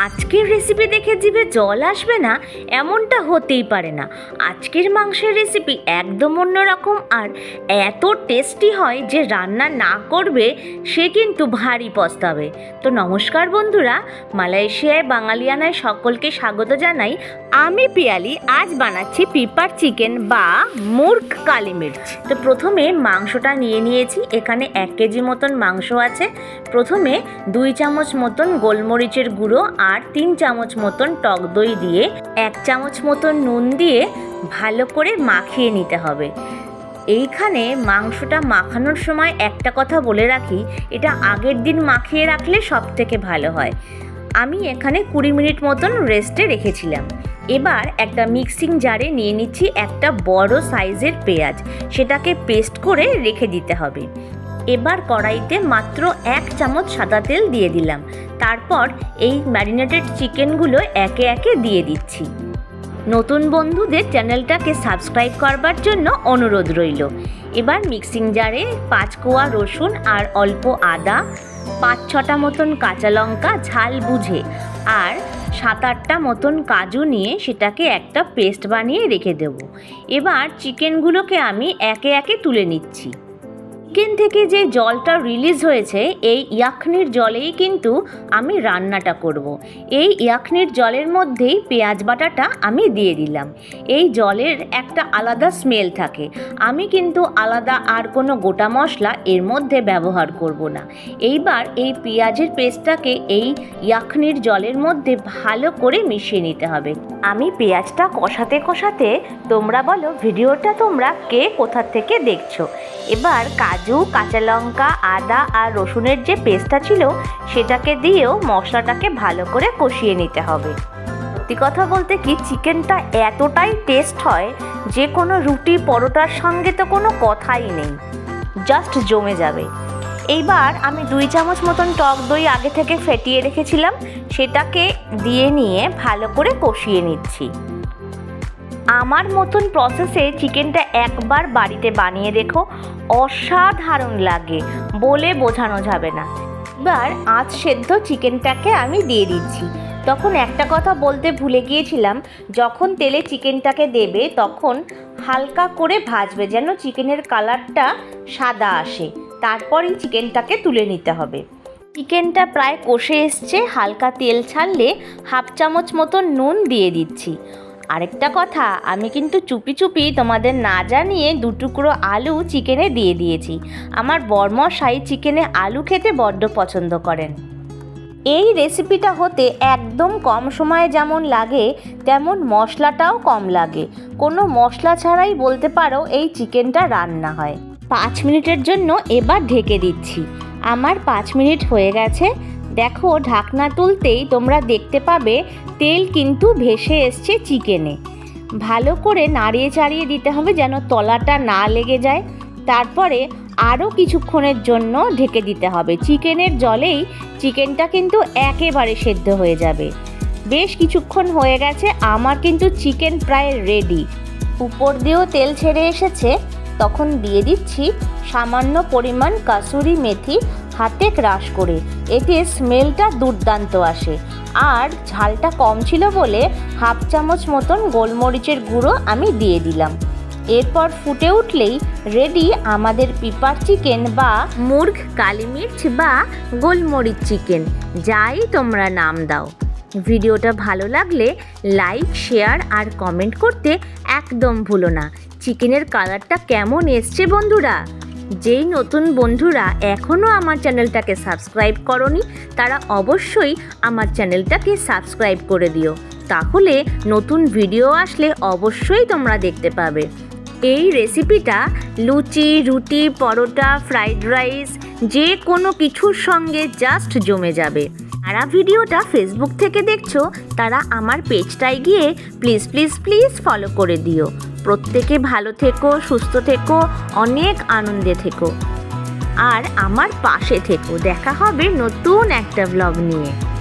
আজকের রেসিপি দেখে জিভে জল আসবে না, এমনটা হতেই পারে না। আজকের মাংসের রেসিপি একদম অন্যরকম আর এত টেস্টি হয় যে রান্না না করবে সে কিন্তু ভারী পস্তাবে। তো নমস্কার বন্ধুরা, মালয়েশিয়ায় বাঙালিয়ানায় সকলকে স্বাগত জানাই। আমি পিয়ালি, আজ বানাচ্ছি পিপার চিকেন বা মুর্গ কালি মির্চ। তো প্রথমে মাংসটা নিয়ে নিয়েছি, এখানে এক কেজি মতন মাংস আছে। প্রথমে দুই চামচ মতন গোলমরিচের গুঁড়ো আর তিন চামচ মতন টক দই দিয়ে এক চামচ মতন নুন দিয়ে ভালো করে মাখিয়ে নিতে হবে। এইখানে মাংসটা মাখানোর সময় একটা কথা বলে রাখি, এটা আগের দিন মাখিয়ে রাখলে সব থেকে ভালো হয়। আমি এখানে কুড়ি মিনিট মতন রেস্টে রেখেছিলাম। এবার একটা মিক্সিং জারে নিয়ে নিচ্ছি একটা বড় সাইজের পেঁয়াজ, সেটাকে পেস্ট করে রেখে দিতে হবে। এবার কড়াইতে মাত্র এক চামচ সাদা তেল দিয়ে দিলাম। তারপর এই ম্যারিনেটেড চিকেনগুলো একে একে দিয়ে দিচ্ছি। নতুন বন্ধুদের চ্যানেলটাকে সাবস্ক্রাইব করবার জন্য অনুরোধ রইল। এবার মিক্সিং জারে পাঁচ কোয়া রসুন আর অল্প আদা, পাঁচ ছটা মতন কাঁচা লঙ্কা ঝাল বুঝে আর সাত আটটা মতন কাজু নিয়ে সেটাকে একটা পেস্ট বানিয়ে রেখে দেব। এবার চিকেনগুলোকে আমি একে একে তুলে নিচ্ছি। চিকেন থেকে যে জলটা রিলিজ হয়েছে, এই ইয়াখনির জলেই কিন্তু আমি রান্নাটা করব। এই ইয়াখনির জলের মধ্যেই পেঁয়াজ বাটাটা আমি দিয়ে দিলাম। এই জলের একটা আলাদা স্মেল থাকে। আমি কিন্তু আলাদা আর কোনো গোটা মশলা এর মধ্যে ব্যবহার করব না। এইবার এই পেঁয়াজের পেস্টটাকে এই ইয়াখনির জলের মধ্যে ভালো করে মিশিয়ে নিতে হবে। আমি পেঁয়াজটা কষাতে কষাতে তোমরা বলো, ভিডিওটা তোমরা কে কোথা থেকে দেখছ? এবার কাজু কাঁচা লঙ্কা, আদা আর রসুনের যে পেস্টটা ছিল, সেটাকে দিয়েও মশলাটাকে ভালো করে কষিয়ে নিতে হবে। সত্যি কথা বলতে কি, চিকেনটা এতটাই টেস্ট হয় যে কোনো রুটি, পরোটার সঙ্গে তো কোনো কথাই নেই। জাস্ট জমে যাবে। এইবার আমি দুই চামচ মতন টক দই আগে থেকে ফেটিয়ে রেখেছিলাম, সেটাকে দিয়ে নিয়ে ভালো করে কষিয়ে নিচ্ছি। আমার মতন প্রসেসে চিকেনটা একবার বাড়িতে বানিয়ে দেখো, অসাধারণ লাগে, বলে বোঝানো যাবে না। এবার আজ সেদ্ধ চিকেনটাকে আমি দিয়ে দিচ্ছি। তখন একটা কথা বলতে ভুলে গিয়েছিলাম, যখন তেলে চিকেনটাকে দেবে, তখন হালকা করে ভাজবে, যেন চিকেনের কালারটা সাদা আসে। তারপরই চিকেনটাকে তুলে নিতে হবে। চিকেনটা প্রায় কষে এসছে, হালকা তেল ছাড়লে হাফ চামচ মতো নুন দিয়ে দিচ্ছি। আরেকটা কথা, আমি কিন্তু চুপি চুপি তোমাদের না জানিয়ে দু টুকরো আলু চিকেনে দিয়ে দিয়েছি। আমার বর্মশাই চিকেনে আলু খেতে বড্ড পছন্দ করেন। এই রেসিপিটা হতে একদম কম সময়ে যেমন লাগে, তেমন মশলাটাও কম লাগে। কোনো মশলা ছাড়াই বলতে পারো এই চিকেনটা রান্না হয়। পাঁচ মিনিটের জন্য এবার ঢেকে দিচ্ছি। আমার পাঁচ মিনিট হয়ে গেছে। দেখো, ঢাকনা তুলতেই তোমরা দেখতে পাবে, তেল কিন্তু ভেসে এসছে চিকেনে। ভালো করে নাড়িয়ে চাড়িয়ে দিতে হবে যেন তলাটা না লেগে যায়। তারপরে আরও কিছুক্ষণের জন্য ঢেকে দিতে হবে। চিকেনের জলেই চিকেনটা কিন্তু একেবারে সেদ্ধ হয়ে যাবে। বেশ কিছুক্ষণ হয়ে গেছে, আমার কিন্তু চিকেন প্রায় রেডি। উপর দিয়েও তেল ছেড়ে এসেছে, তখন দিয়ে দিচ্ছি সামান্য পরিমাণ কাসুরি মেথি হাতে ক্রাশ করে। এতে স্মেলটা দুর্দান্ত আসে। আর ঝালটা কম ছিল বলে হাফ চামচ মতন গোলমরিচের গুঁড়ো আমি দিয়ে দিলাম। এরপর ফুটে উঠলেই রেডি আমাদের পিপার চিকেন বা মুর্গ, কালি মির্চ বা গোলমরিচ চিকেন যাই তোমরা নাম দাও। ভিডিওটা ভালো লাগলে লাইক শেয়ার আর কমেন্ট করতে একদম ভুলো না। চিকেনের কালারটা কেমন এসছে বন্ধুরা? যেই নতুন বন্ধুরা এখনও আমার চ্যানেলটাকে সাবস্ক্রাইব করনি, তারা অবশ্যই আমার চ্যানেলটাকে সাবস্ক্রাইব করে দিও। তাহলে নতুন ভিডিও আসলে অবশ্যই তোমরা দেখতে পাবে। এই রেসিপিটা লুচি, রুটি, পরোটা ফ্রাইড রাইস যে কোনো কিছুর সঙ্গে জাস্ট জমে যাবে। যারা ভিডিওটা ফেসবুক থেকে দেখছ, তারা আমার পেজটায় গিয়ে প্লিজ প্লিজ প্লিজ ফলো করে দিও। প্রত্যেকে ভালো থেকো, সুস্থ থেকো, অনেক আনন্দে থেকো। আর আমার পাশে থেকো। দেখা হবে নতুন একটা ব্লগ নিয়ে।